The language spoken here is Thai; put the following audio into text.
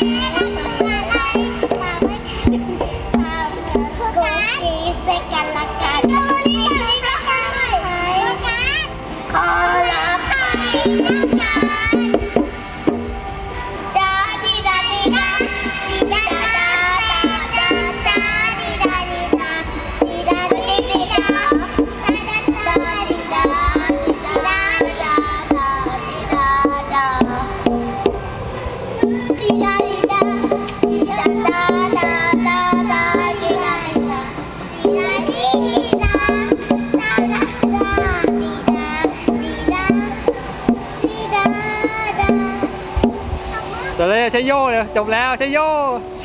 Bye. เดี๋ยวเลใช้โย่เดี๋ยจบแล้วใช้โย่ใ